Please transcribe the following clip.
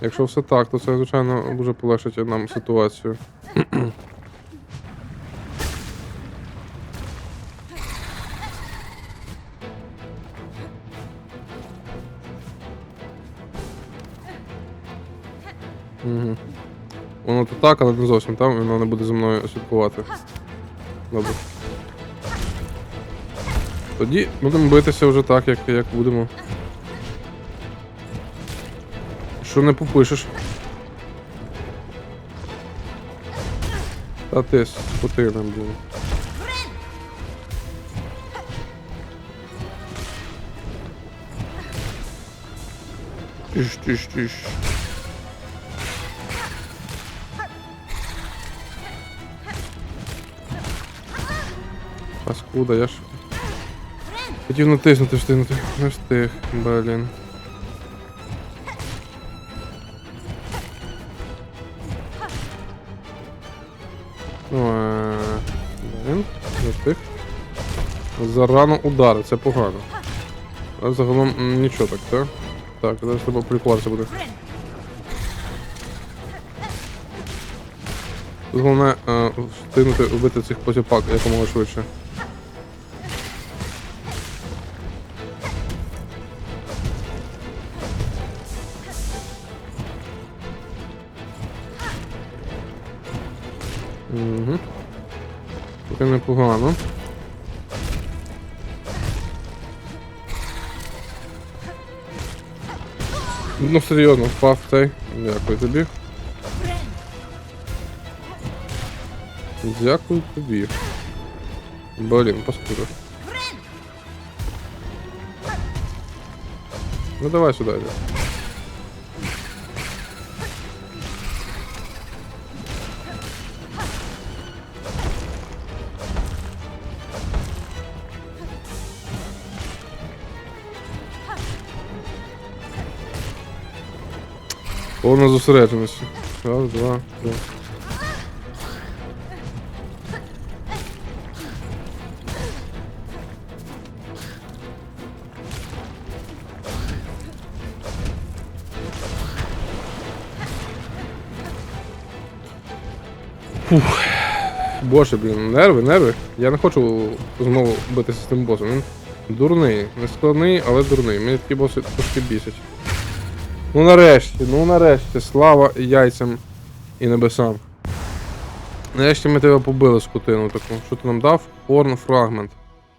Якщо все так, то це, звичайно, дуже полегшить нам ситуацію. Воно то так, але не зовсім там, воно не буде зі мною слідкувати. Добре. Тоді будемо битися вже так, як, як будемо. Що не попишеш? Та ти скотина, блін. Тиш, тиш, тиш. Паскуда, я ж. Хотів натиснути, встигнути. Не встиг, блін. Блін, не встиг. Зарано удари, це погано. А загалом нічого так, так? Так, зараз треба прикладатися буде. Тут Головне е, встигнути вбити цих посіпак якомога швидше. Угу. Поки непогано. Ну серйозно, впав цей. Дякую тобі. Дякую тобі. Блін, паскуда. Ну давай сюди йди. Повна зосередженість. Раз, два, три. Фух. Боже, блін, нерви, нерви. Я не хочу знову битися з тим босом. Він дурний. Не складний, але дурний. Мені такі боси трошки бісять. Ну нарешті, ну нарешті, слава яйцям і небесам. Нарешті ми тебе побили скотину таку. Що ти нам дав? Порн фрагмент.